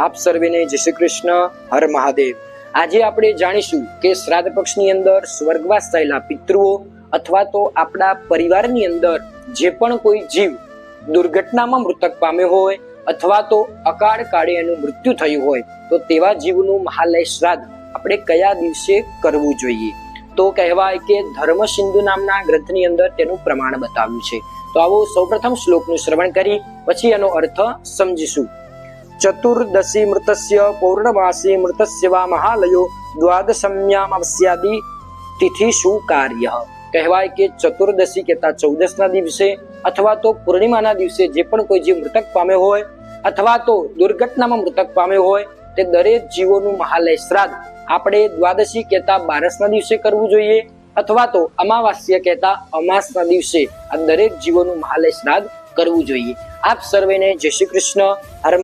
આપ સર્વેને જય શ્રી કૃષ્ણ, હર મહાદેવ. આજે આપણે જાણીશું કે શ્રાદ્ધ પક્ષની અંદર સ્વર્ગવાસ થયેલા પિતૃઓ અથવા તો આપણા પરિવારની અંદર જે પણ કોઈ જીવ દુર્ઘટનામાં મૃતક પામ્યો હોય અથવા તો અકાળ કાળે એનું મૃત્યુ થયું હોય, તો તેવા જીવનું મહાલય શ્રાદ્ધ આપણે કયા દિવસે કરવું જોઈએ? તો કહેવાય કે ધર્મ સિંધુ નામના ગ્રંથની અંદર તેનું પ્રમાણ બતાવ્યું છે. તો આવો સૌપ્રથમ શ્લોકનું શ્રવણ કરી, પછી એનો અર્થ સમજીશું. ચતુર્દશી મૃતસ્ય પૌર્ણમાસી મૃતસ્ય વા મહાલયો દ્વાદશમ્યામ અવસ્યાદિ તિથિ શું કાર્ય કહેવાય કે ચતુર્દશી કહેતા ચૌદસના દિવસે અથવા તો પૂર્ણિમાના દિવસે જે પણ કોઈ જીવ મૃતક પામ્યો હોય અથવા તો દુર્ઘટનામાં મૃતક પામ્યો હોય તે દરેક જીવોનું મહાલય શ્રાદ્ધ આપણે દ્વાદશી કહેતા બારસના દિવસે કરવું જોઈએ અથવા તો અમાવાસ્ય કહેતા અમાસના દિવસે આ દરેક જીવોનું મહાલય શ્રાદ્ધ કરવું જોઈએ આપ સર્વેને જય શ્રી કૃષ્ણ